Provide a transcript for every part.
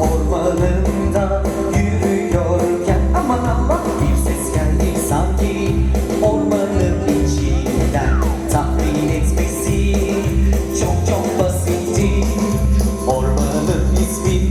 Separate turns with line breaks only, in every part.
ormanında yürüyorken. Aman
bir ses geldi sanki ormanın içinden. Tahmin etmesi çok çok basitti. Ormanın ismi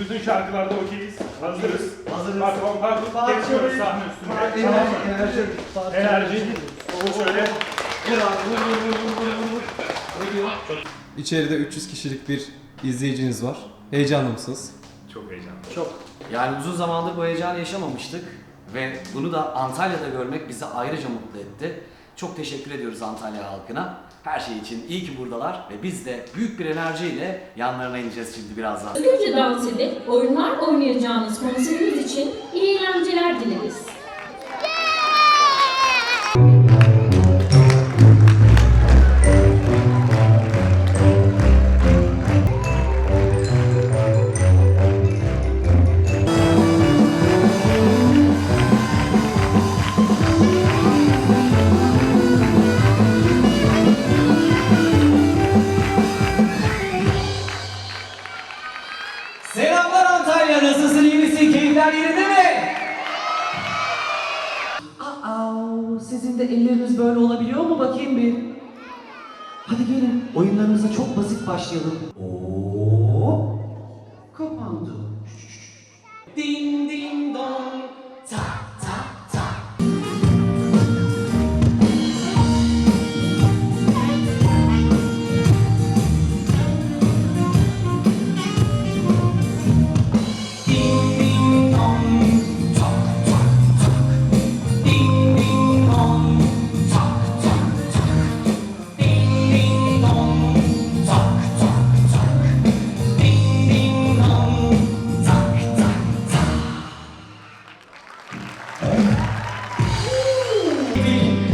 Bütün şarkılarda okeyiz. Hazırız. Hazırız. Bak tamam pardon. Geçiyoruz sahne üstünde.
Enerji.
Enerji. Şöyle.
İçeride 300 kişilik bir izleyiciniz var. Heyecanlı mısınız?
Çok heyecanlı.
Çok. Yani uzun zamandır bu heyecanı yaşamamıştık ve bunu da Antalya'da görmek bizi ayrıca mutlu etti. Çok teşekkür ediyoruz Antalya halkına. Her şey için iyi ki buradalar ve biz de büyük bir enerjiyle yanlarına ineceğiz şimdi birazdan.
Özgürce dans edip oyunlar oynayacağınız konserimiz için iyi eğlenceler dileriz.
Selamlar Antalya, nasılsın, iyi misin, keyifler yerinde mi? Aa, sizin de elleriniz böyle olabiliyor mu bakayım bir? Hadi gelin, oyunlarımıza çok basit başlayalım. Oo, kapandı. Ding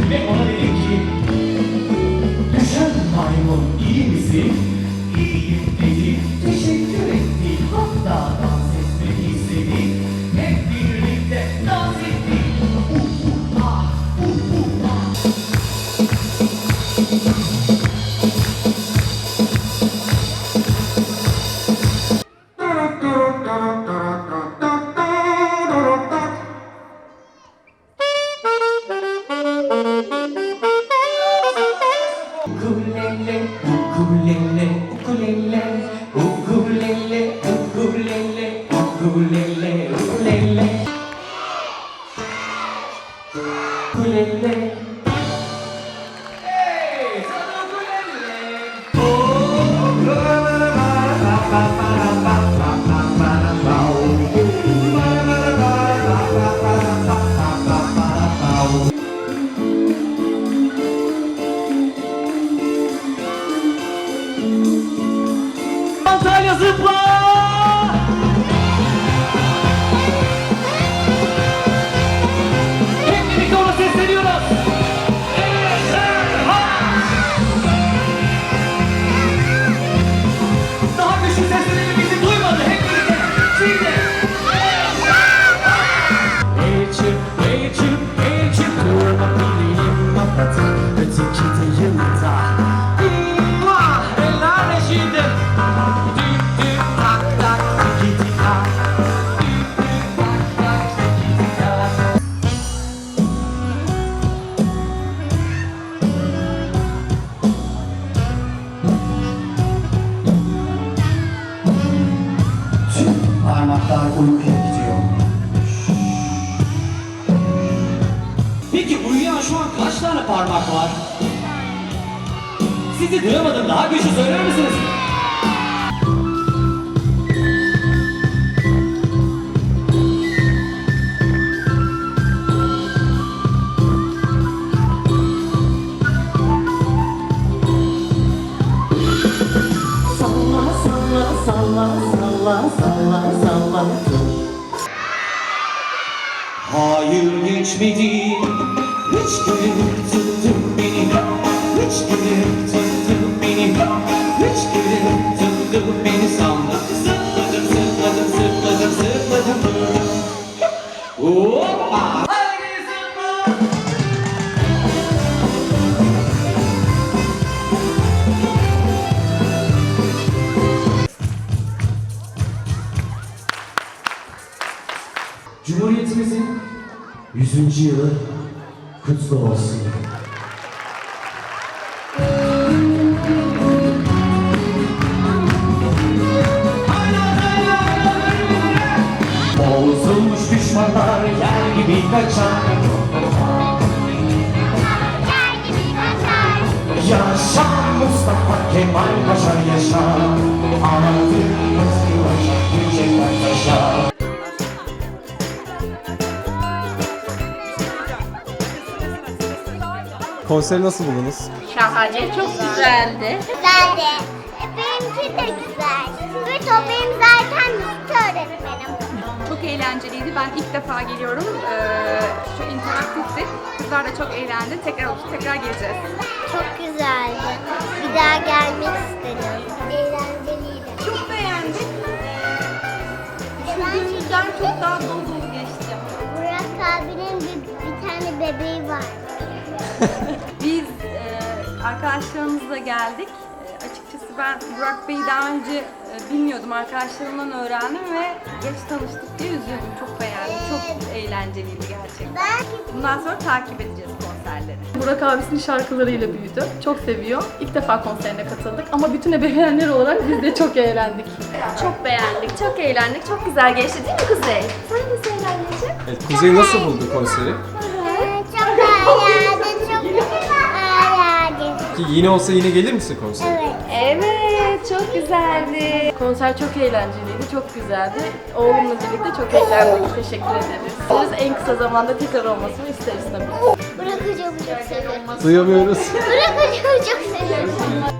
Ve ona dedi ki Düşen maymun iyi misin? İyiyim ukulele, ukulele,
doesn't. parmak var? Sizi duyamadım. Daha güçlü söyler misiniz?
Salla salla
salla salla salla salla Hayır
geçmedi 100. yılı kutlu olsun. Bozulmuş düşmanlar yer gibi kaçar Yaşa Mustafa Kemal Paşa yaşa
Konseri nasıl buldunuz?
Şahane, çok güzeldi.
Güzeldi. E, Benimki de güzel. Ve benim zaten müzik öğretmenim.
Çok eğlenceliydi. Ben ilk defa geliyorum. Ee, şu interaktifti. Kızlar da çok eğlendi. Tekrar oturup tekrar geleceğiz.
Çok güzeldi. Bir daha gelmek istedim. Eğlenceliydi.
Çok beğendik. Düşündüğümüzden çok daha dolu dolu geçti.
Burak abinin bir, bir tane bebeği var.
Arkadaşlarımızla geldik. E, açıkçası ben Burak Bey'i daha önce e, bilmiyordum. Arkadaşlarımdan öğrendim ve geç tanıştık diye üzüldüm. Çok beğendim. Çok eğlenceliydi gerçekten.
Ben
Bundan sonra takip edeceğiz konserleri.
Burak abisinin şarkılarıyla büyüdü. Çok seviyor. İlk defa konserine katıldık ama bütün ebeveynler olarak biz de çok eğlendik.
Çok beğendik, çok eğlendik, çok güzel geçti değil mi Kuzey? Sen de anneciğim.
Evet, Kuzey nasıl buldu konseri?
Eğlendim.
Ki yine olsa yine gelir misin konsere?
Evet.
Evet, çok güzeldi.
Konser çok eğlenceliydi, çok güzeldi. Oğlumla birlikte çok eğlendik. Teşekkür ederiz. Biz en kısa zamanda tekrar olmasını isteriz tabii.
Burak hocamı çok seviyorum.
Duyamıyoruz.
Burak hocamı çok seviyorum.